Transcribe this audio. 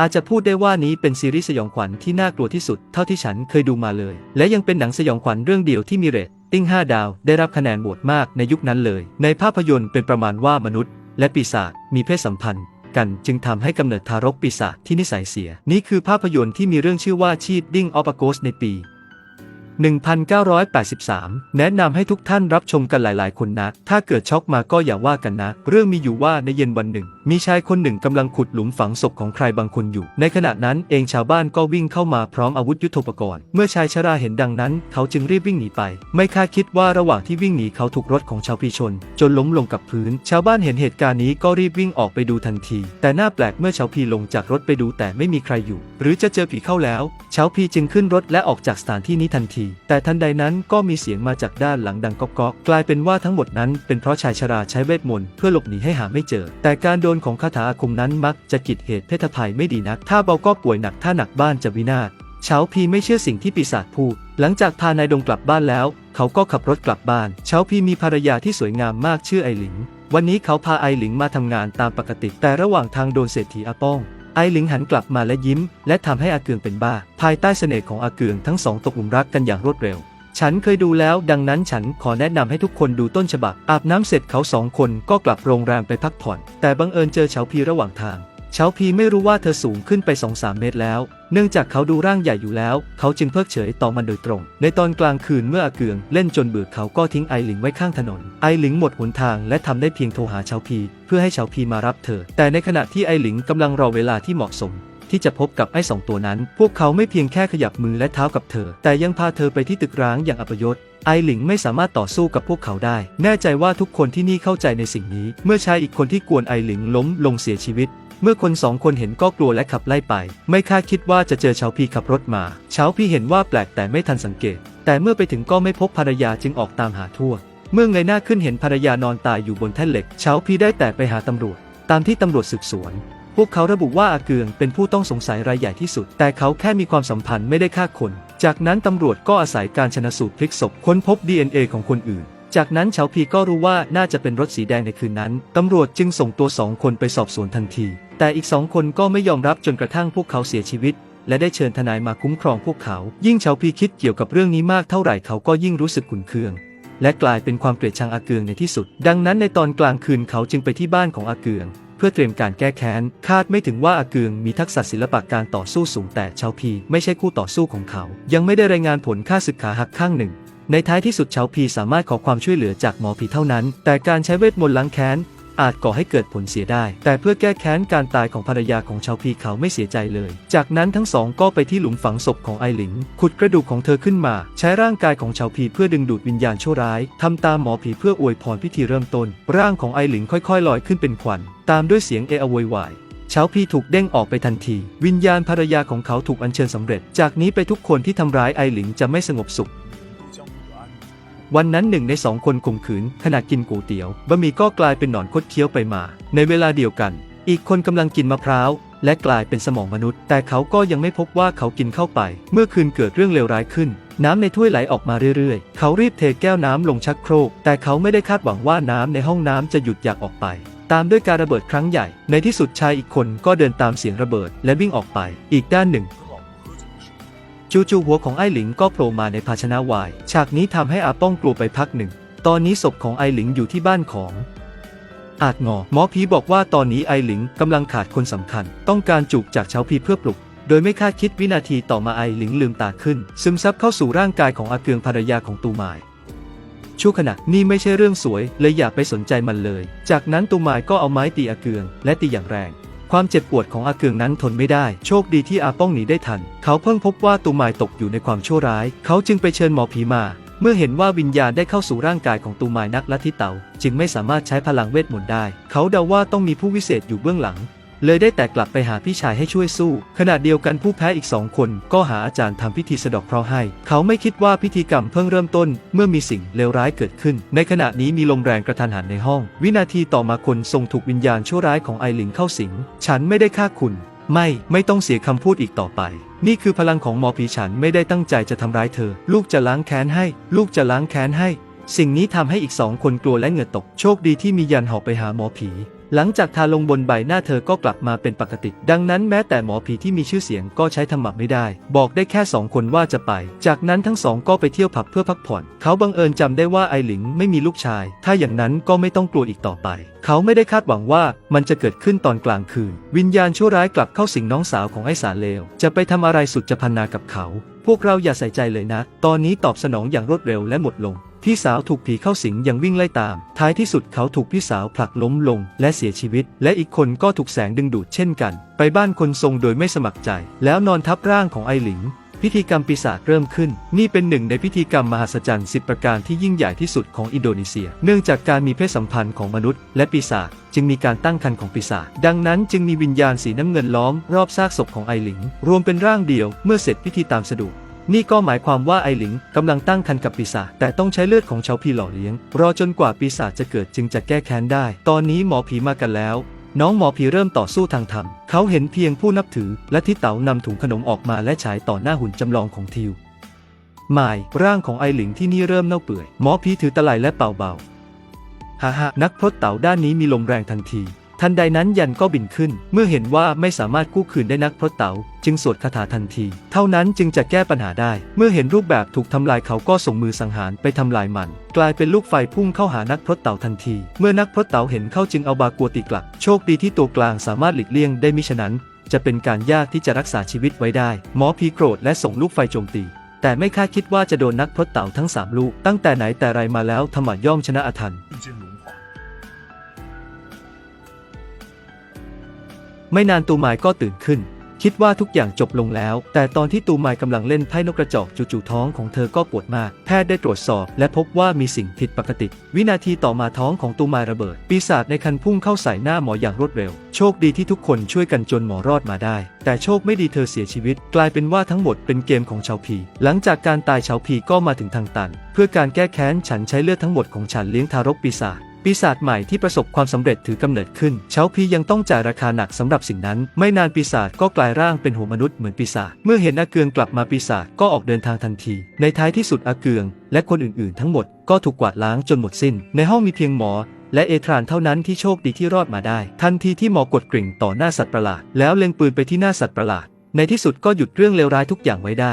อาจจะพูดได้ว่านี้เป็นซีรีส์สยองขวัญที่น่ากลัวที่สุดเท่าที่ฉันเคยดูมาเลย และยังเป็นหนังสยองขวัญเรื่องเดียวที่มีเรตติ้ง 5 ดาว ได้รับคะแนนโหวตมากในยุคนั้นเลย ในภาพยนตร์เป็นประมาณว่ามนุษย์ และปีศาจมีเพศสัมพันธ์ กันจึงทำให้กำเนิดทารกปีศาจที่นิสัยเสีย นี่คือภาพยนตร์ที่มีเรื่องชื่อว่าชีดดิ้งออปโกสในปี 1983 แนะนำให้ทุกท่านรับชมกันหลายๆ คนนะ ถ้าเกิดช็อกมาก็อย่าว่ากันนะ เรื่องมีอยู่ว่าในเย็นวันหนึ่ง มีชายคนหนึ่งกำลังขุดหลุมฝังศพของใครบางคนอยู่ ในขณะนั้นเองชาวบ้านก็วิ่งเข้ามาพร้อมอาวุธยุทโธปกรณ์ เมื่อชายชราเห็นดังนั้น เขาจึงรีบวิ่งหนีไป ไม่คาดคิดว่าระหว่างที่วิ่งหนีเขาถูกรถของชาวพีชน จนล้มลงกับพื้น ชาวบ้านเห็นเหตุการณ์นี้ก็รีบวิ่งออกไปดูทันที แต่หน่าแปลกเมื่อชาวพีลงจากรถไปดูแต่ไม่มีใครอยู่ หรือจะเจอผีเข้าแล้วชาวพีจึงขึ้นรถและออกจากสถานที่นี้ทันทีแต่ทันใดนั้นก็มีเสียงมาจากด้านหลังดังก๊อกก๊อกกลายเป็นว่าทั้งหมดนั้นเป็นเพราะชายชราใช้เวทมนต์เพื่อหลบหนีให้หาไม่เจอ แต่การโดนของคาถาอาคมนั้นมักจะกิดเหตุเพศภัยไม่ดีนัก ถ้าเบาก็ป่วยหนักถ้าหนักบ้านจะวินาศเฉาพีไม่เชื่อสิ่งที่ปีศาจพูด หลังจากพานายดงกลับบ้านแล้ว เขาก็ขับรถกลับบ้านเฉาพีมีภรรยาที่สวยงามมากชื่อไอหลิง วันนี้เขาพาไอหลิงมาทำงานตามปกติ แต่ระหว่างทางโดนเศรษฐีอาป้อง ไอหลิงหันกลับมาและยิ้ม และทำให้อาเกืองเป็นบ้า ภายใต้เสน่ห์ของอาเกืองทั้งสองตกหลุมรักกันอย่างรวดเร็ว ฉันเคยดูแล้ว ดังนั้นฉันขอแนะนำให้ทุกคนดูต้นฉบับ อาบน้ำเสร็จเขาสองคนก็กลับโรงแรมไปพักผ่อน แต่บังเอิญเจอเฉาพีระหว่างทางเฉาพีไม่รู้ว่าเธอสูงขึ้นไปสองสามเมตรแล้ว เนื่องจากเขาดูร่างใหญ่อยู่แล้ว เขาจึงเพิกเฉยต่อมันโดยตรง ในตอนกลางคืนเมื่ออาเกืองเล่นจนเบื่อเขาก็ทิ้งไอหลิงไว้ข้างถนน ไอหลิงหมดหนทางและทำได้เพียงโทรหาเฉาพี เพื่อให้เฉาพีมารับเธอ แต่ในขณะที่ไอหลิงกำลังรอเวลาที่เหมาะสมที่จะพบกับไอ้สองตัวนั้น พวกเขาไม่เพียงแค่ขยับมือและเท้ากับเธอ แต่ยังพาเธอไปที่ตึกร้างอย่างอัปยศ ไอหลิงไม่สามารถต่อสู้กับพวกเขาได้ แน่ใจว่าทุกคนที่นี่เข้าใจในสิ่งนี้ เมื่อชายอีกคนที่กวนไอหลิงล้มลงเสียชีวิต เมื่อคนสองคนเห็นก็กลัวและขับไล่ไป ไม่คาดคิดว่าจะเจอเฉาพีขับรถมาเฉาพีเห็นว่าแปลกแต่ไม่ทันสังเกต แต่เมื่อไปถึงก็ไม่พบภรรยาจึงออกตามหาทั่ว เมื่อเงยหน้าขึ้นเห็นภรรยานอนตายอยู่บนแท่นเหล็กเฉาพีได้แต่ไปหาตำรวจ ตามที่ตำรวจสืบสวน พวกเขาระบุว่าอาเกืองเป็นผู้ต้องสงสัยรายใหญ่ที่สุด แต่เขาแค่มีความสัมพันธ์ไม่ได้ฆ่าคน จากนั้นตำรวจก็อาศัยการชนะสูตรพลิกศพค้นพบ DNA ของคนอื่น จากนั้นเฉาพีก็รู้ว่าน่าจะเป็นรถสีแดงในคืนนั้น ตำรวจจึงส่งตัวสองคนไปสอบสวนทันที แต่อีกสองคนก็ไม่ยอมรับจนกระทั่งพวกเขาเสียชีวิต และได้เชิญทนายมาคุ้มครองพวกเขา ยิ่งเฉาพีคิดเกี่ยวกับเรื่องนี้มากเท่าไหร่เขาก็ยิ่งรู้สึกขุ่นเคือง และกลายเป็นความเกลียดชังอาเกืองในที่สุด ดังนั้นในตอนกลางคืนเขาจึงไปที่บ้านของอาเกือง เพื่อเตรียมการแก้แค้น คาดไม่ถึงว่าอาเกืองมีทักษะศิลปะการต่อสู้สูงแต่เฉาพีไม่ใช่คู่ต่อสู้ของเขา ยังไม่ได้รายงานผลค่าศึกขาหักข้างหนึ่ง ในท้ายที่สุดเฉาพีสามารถขอความช่วยเหลือจากหมอผีเท่านั้น แต่การใช้เวทมนต์ล้างแค้นอาจก่อให้เกิดผลเสียได้ แต่เพื่อแก้แค้นการตายของภรรยาของชาวพีเขาไม่เสียใจเลย จากนั้นทั้งสองก็ไปที่หลุมฝังศพของไอหลิง ขุดกระดูกของเธอขึ้นมา ใช้ร่างกายของชาวพีเพื่อดึงดูดวิญญาณชั่วร้าย ทำตามหมอผีเพื่ออวยพรพิธีเริ่มต้น ร่างของไอหลิงค่อยๆลอยขึ้นเป็นควัน ตามด้วยเสียงเอะอะโวยวายเฉาพีถูกเด้งออกไปทันที วิญญาณภรรยาของเขาถูกอัญเชิญสำเร็จ จากนี้ไปทุกคนที่ทำร้ายไอหลิงจะไม่สงบสุข วันนั้นหนึ่งในสองคนข่มขืนขณะกินก๋วยเตี๋ยวบะหมี่ก็กลายเป็นหนอนคดเคี้ยวไปมา ในเวลาเดียวกัน อีกคนกำลังกินมะพร้าวและกลายเป็นสมองมนุษย์ แต่เขาก็ยังไม่พบว่าเขากินเข้าไป เมื่อคืนเกิดเรื่องเลวร้ายขึ้น น้ำในถ้วยไหลออกมาเรื่อยๆ เขารีบเทแก้วน้ำลงชักโครก แต่เขาไม่ได้คาดหวังว่าน้ำในห้องน้ำจะหยุดอยากออกไป ตามด้วยการระเบิดครั้งใหญ่ ในที่สุดชายอีกคนก็เดินตามเสียงระเบิดและวิ่งออกไป อีกด้านหนึ่ง จู่ๆหัวของไอ้หลิงก็โผล่มาในภาชนะวาย ฉากนี้ทำให้อาป้องกลัวไปพักหนึ่ง ตอนนี้ศพของไอหลิงอยู่ที่บ้านของ อาจงอ หมอผีบอกว่าตอนนี้ไอหลิงกำลังขาดคนสำคัญ ต้องการจูบจากเฉาพีเพื่อปลุก โดยไม่คาดคิดวินาทีต่อมาไอหลิงลืมตาขึ้น ซึมซับเข้าสู่ร่างกายของอาเกืองภรรยาของตูมายชั่วขณะนี่ไม่ใช่เรื่องสวยเลยอย่าไปสนใจมันเลย จากนั้นตูมายก็เอาไม้ตีอาเกือง และตีอย่างแรง ความเจ็บปวดของอาเกืองนั้นทนไม่ได้ โชคดีที่อาป้องหนีได้ทัน เขาเพิ่งพบว่าตูมายตกอยู่ในความชั่วร้าย เขาจึงไปเชิญหมอผีมา เมื่อเห็นว่าวิญญาณได้เข้าสู่ร่างกายของตูมายนักลัทธิเตา จึงไม่สามารถใช้พลังเวทมนต์ได้ เขาเดาว่าต้องมีผู้วิเศษอยู่เบื้องหลัง เลยได้แต่กลับไปหาพี่ชายให้ช่วยสู้ ขณะเดียวกันผู้แพ้อีกสองคนก็หาอาจารย์ทำพิธีสะดอกเคราะห์ให้ เขาไม่คิดว่าพิธีกรรมเพิ่งเริ่มต้น เมื่อมีสิ่งเลวร้ายเกิดขึ้น ในขณะนี้มีลมแรงกระทันหันในห้อง วินาทีต่อมาคนทรงถูกวิญญาณชั่วร้ายของไอหลิงเข้าสิง ฉันไม่ได้ฆ่าคุณ ไม่ ไม่ต้องเสียคำพูดอีกต่อไป นี่คือพลังของหมอผีฉันไม่ได้ตั้งใจจะทำร้ายเธอ ลูกจะล้างแค้นให้ ลูกจะล้างแค้นให้ สิ่งนี้ทำให้อีกสองคนกลัวและเหงื่อตก โชคดีที่มียันหอกไปหาหมอผี หลังจากทาลงบนใบหน้าเธอก็กลับมาเป็นปกติ ดังนั้นแม้แต่หมอผีที่มีชื่อเสียงก็ใช้ทำหมักไม่ได้ บอกได้แค่สองคนว่าจะไป จากนั้นทั้งสองก็ไปเที่ยวผับเพื่อพักผ่อน เขาบังเอิญจำได้ว่าไอหลิงไม่มีลูกชาย ถ้าอย่างนั้นก็ไม่ต้องกลัวอีกต่อไป เขาไม่ได้คาดหวังว่ามันจะเกิดขึ้นตอนกลางคืน วิญญาณชั่วร้ายกลับเข้าสิงน้องสาวของไอ้สารเลว จะไปทำอะไรสุดจะพันนากับเขา พวกเราอย่าใส่ใจเลยนะ ตอนนี้ตอบสนองอย่างรวดเร็วและหมดลง พี่สาวถูกผีเข้าสิงยังวิ่งไล่ตาม ท้ายที่สุดเขาถูกพี่สาวผลักล้มลงและเสียชีวิต และอีกคนก็ถูกแสงดึงดูดเช่นกัน ไปบ้านคนทรงโดยไม่สมัครใจ แล้วนอนทับร่างของไอหลิง พิธีกรรมปีศาจเริ่มขึ้น นี่เป็นหนึ่งในพิธีกรรมมหัศจรรย์10ประการที่ยิ่งใหญ่ที่สุดของอินโดนีเซีย เนื่องจากการมีเพศสัมพันธ์ของมนุษย์ และปีศาจจึงมีการตั้งครรภ์ของปีศาจดังนั้นจึงมีวิญญาณสีน้ำเงินล้อมรอบซากศพของไอหลิง รวมเป็นร่างเดียวเมื่อเสร็จพิธีตามสะดวก นี่ก็หมายความว่าไอหลิงกำลังตั้งครรภ์กับปีศาจแต่ต้องใช้เลือดของชาวพีหล่อเลี้ยง รอจนกว่าปีศาจจะเกิดจึงจะแก้แค้นได้ ตอนนี้หมอผีมากันแล้ว น้องหมอผีเริ่มต่อสู้ทางธรรม เขาเห็นเพียงผู้นับถือ และที่เต๋านำถุงขนมออกมาและฉายต่อหน้าหุ่นจำลองของทิวหมายร่างของไอหลิงที่นี่เริ่มเน่าเปื่อย หมอผีถือตะไลและเป่าเบาฮ่าฮ่านักพรตเต๋าด้านนี้มีลมแรงทันที ทันใดนั้นยันก็บินขึ้น เมื่อเห็นว่าไม่สามารถกู้คืนได้นักพรตเต๋าจึงสวดคาถาทันที เท่านั้นจึงจะแก้ปัญหาได้ เมื่อเห็นรูปแบบถูกทำลายเขาก็ส่งมือสังหารไปทำลายมัน กลายเป็นลูกไฟพุ่งเข้าหานักพรตเต๋าทันที เมื่อนักพรตเต๋าเห็นเข้าจึงเอาบากัวตีกลับ โชคดีที่ตัวกลางสามารถหลีกเลี่ยงได้มิฉะนั้น จะเป็นการยากที่จะรักษาชีวิตไว้ได้ หมอผีโกรธและส่งลูกไฟโจมตีแต่ไม่คาดคิดว่าจะโดนนักพรตเต๋าทั้งสามลูกตั้งแต่ไหนแต่ไรมาแล้วธรรมะย่อมชนะอาถรรพ์ ไม่นานตูมายก็ตื่นขึ้น คิดว่าทุกอย่างจบลงแล้ว แต่ตอนที่ตูมายกำลังเล่นไพ่นกกระจอกจู่ๆท้องของเธอก็ปวดมาก แพทย์ได้ตรวจสอบ และพบว่ามีสิ่งผิดปกติ วินาทีต่อมาท้องของตูมายระเบิด ปีศาจในคันพุ่งเข้าใส่หน้าหมออย่างรวดเร็ว โชคดีที่ทุกคนช่วยกันจนหมอรอดมาได้ แต่โชคไม่ดีเธอเสียชีวิต กลายเป็นว่าทั้งหมดเป็นเกมของชาวพี หลังจากการตายชาวพีก็มาถึงทางตัน เพื่อการแก้แค้นฉันใช้เลือดทั้งหมดของฉันเลี้ยงทารกปีศาจ ปีศาจใหม่ที่ประสบความสำเร็จถือกำเนิดขึ้น เชาพียังต้องจ่ายราคาหนักสำหรับสิ่งนั้น ไม่นานปีศาจก็กลายร่างเป็นหัวมนุษย์เหมือนปีศาจ เมื่อเห็นอาเกืองกลับมาปีศาจก็ออกเดินทางทันที ในท้ายที่สุดอาเกือง และคนอื่นๆ ทั้งหมดก็ถูกกวาดล้างจนหมดสิ้น ในห้องมีเพียงหมอและเอทรานเท่านั้นที่โชคดีที่รอดมาได้ ทันทีที่หมอกดกริ่งต่อหน้าสัตว์ประหลาด แล้วเล็งปืนไปที่หน้าสัตว์ประหลาด ในที่สุดก็หยุดเรื่องเลวร้ายทุกอย่างไว้ได้